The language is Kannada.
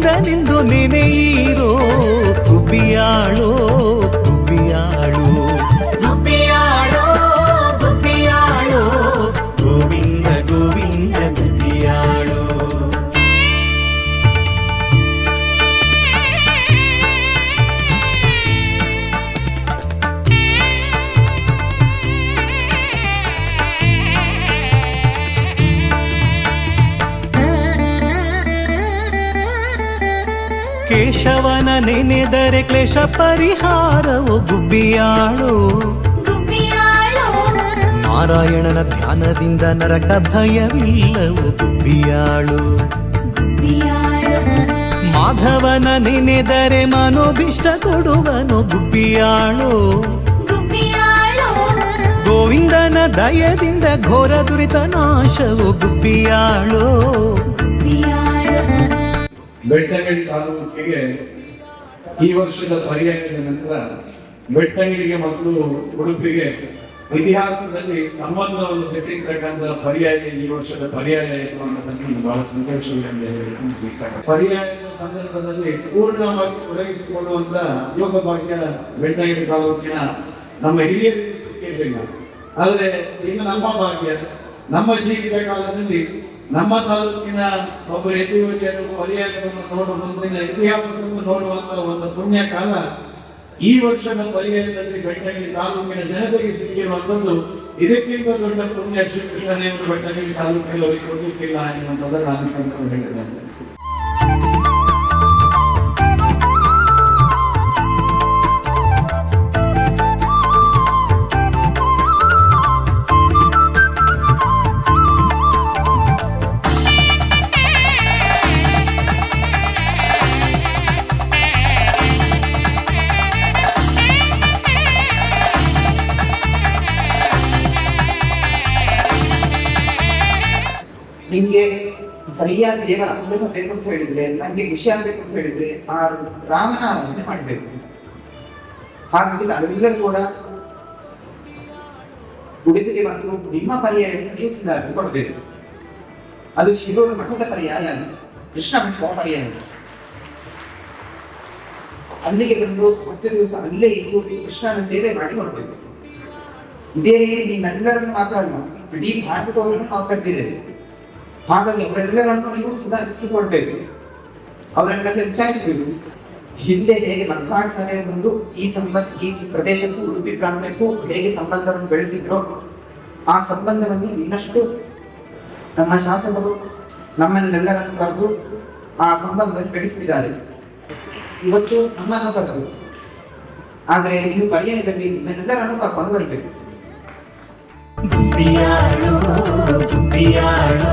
ಗೋವಿಂದನೆಂದು ನೆನೆಯಿರೋ ಕೇಶವನ ನೆನೆದರೆ ಕ್ಲೇಶ ಪರಿಹಾರವು ಗುಬ್ಬಿಯಾಳು? ನಾರಾಯಣನ ಧ್ಯಾನದಿಂದ ನರಕ ಭಯವಿಲ್ಲವು ಗುಬ್ಬಿಯಾಳು? ಮಾಧವನ ನೆನೆದರೆ ಮನೋಭಿಷ್ಟ ಕೊಡುವನು ಗುಬ್ಬಿಯಾಳು? ಗೋವಿಂದನ ದಯದಿಂದ ಘೋರ ದುರಿತ ನಾಶವು ಗುಬ್ಬಿಯಾಳು? ಬೆಳ್ತಂಗಡಿ ತಾಲೂಕಿಗೆ ಈ ವರ್ಷದ ಪರ್ಯಾಯದ ನಂತರ ಬೆಳ್ತಂಗಡಿಗೆ ಮತ್ತು ಉಡುಪಿಗೆ ಇತಿಹಾಸದಲ್ಲಿ ಸಂಬಂಧವನ್ನು ಕಟ್ಟಿರ್ತಕ್ಕಂಥ ಪರ್ಯಾಯ ಈ ವರ್ಷದ ಪರ್ಯಾಯ ಅನ್ನೋದನ್ನು ಬಹಳ ಸಂತೋಷವಿದೆ ಪರ್ಯಾಯದ ಸಂದರ್ಭದಲ್ಲಿ ಪೂರ್ಣವಾಗಿ ತೊಡಗಿಸಿಕೊಳ್ಳುವಂತ ಯೋಗ ಭಾಗ್ಯ ಬೆಳ್ತಂಗಡಿ ತಾಲೂಕಿನ ನಮ್ಮ ಹಿರಿಯರಿಗೆ ಸಿಕ್ಕಿರಲಿಲ್ಲ ಆದರೆ ಈಗ ನಮ್ಮ ಭಾಗ್ಯ. ನಮ್ಮ ಜೀವಿತ ಕಾಲದಲ್ಲಿ ನಮ್ಮ ತಾಲೂಕಿನ ಒಬ್ಬ ಯತಿವರಿಯರು ಪರ್ಯಾಯವನ್ನು ನೋಡುವ ಮುಂದಿನ ಇತಿಹಾಸವನ್ನು ನೋಡುವಂತ ಒಂದು ಪುಣ್ಯ ಕಾಲ ಈ ವರ್ಷದ ಬಲಿಯಾಗದಲ್ಲಿ ಬೆಟ್ಟಂಗಿ ತಾಲೂಕಿನ ಜನತೆಗೆ ಸಿಕ್ಕಿರುವಂತದ್ದು ಇದಕ್ಕಿಂತ ದೊಡ್ಡ ಪುಣ್ಯ ಶ್ರೀಕೃಷ್ಣನೇ ಬೆಟ್ಟಂಗಿ ತಾಲೂಕಿನಲ್ಲಿ ಕೊಡಲಿಕ್ಕಿಲ್ಲ ಎನ್ನುವಂಥದ್ದು ನಾನು ಹೇಳಿದ್ದೇನೆ ನಿಮ್ಗೆ ಸರಿಯಾದ ಜೀವನ ಅನುಭವ ಬೇಕು ಅಂತ ಹೇಳಿದ್ರೆ ನನಗೆ ವಿಷಯ ಆಗಬೇಕು ಅಂತ ಹೇಳಿದ್ರೆ ಆ ರಾಮನ ಆರಾಧನೆ ಮಾಡಬೇಕು. ಹಾಗಾಗಿ ಅದರಿಂದ ಕೂಡ ಉಡುಪಿಗೆ ಬಂದು ನಿಮ್ಮ ಪರ್ಯಾಯ ನೀವು ಕೊಡಬೇಕು. ಅದು ಶಿವನ ಮಠದ ಪರ್ಯಾಯ ಅಲ್ಲ, ಕೃಷ್ಣ ಮಠದ ಪರ್ಯಾಯ ಅಲ್ಲಿಗೆ ಬಂದು ಹತ್ತು ದಿವಸ ಅಲ್ಲೇ ಇದ್ದು ಕೃಷ್ಣನ ಸೇವೆ ಮಾಡಿ ಕೊಡಬೇಕು ಇದೇ ರೀತಿ ನಿಮ್ಮೆಲ್ಲರನ್ನು ಮಾತ್ರ ಇಡೀ ಭಾರತದವರನ್ನು ನಾವು ಕಟ್ಟಿದ್ದೇವೆ. ಹಾಗಾಗಿ ಅವರೆಲ್ಲರನ್ನು ನೀವು ಸುಧಾರಿಸಿಕೊಳ್ಬೇಕು ಅವರನ್ನೆಲ್ಲ ವಿಚಾರಿಸಬೇಕು ಹಿಂದೆ ಹೇಗೆ ಮಧ್ವಾಚಾರ್ಯ ಬಂದು ಈ ಸಂಬಂಧ ಈ ಪ್ರದೇಶಕ್ಕೂ, ಉಡುಪಿ ಪ್ರಾಂತ್ಯಕ್ಕೂ ಹೇಗೆ ಸಂಬಂಧವನ್ನು ಬೆಳೆಸಿದ್ರು, ಆ ಸಂಬಂಧವನ್ನು ಇನ್ನಷ್ಟು ನಮ್ಮ ಶಾಸಕರು ನಮ್ಮನ್ನೆಲ್ಲರನ್ನು ಕರೆದು ಆ ಸಂಬಂಧವನ್ನು ಬೆಳೆಸಿದ್ದಾರೆ ಇವತ್ತು ನಮ್ಮ ಹಬ್ಬಗಳು ಆದರೆ ಇದು ಪರ್ಯಾಯದಲ್ಲಿ ನಿಮ್ಮೆಲ್ಲರನ್ನು ಕರ್ಕೊಂಡು ಬರಬೇಕು ಗುಬ್ಬಿಯಾಳು ಗುಬ್ಬಿಯಾಳು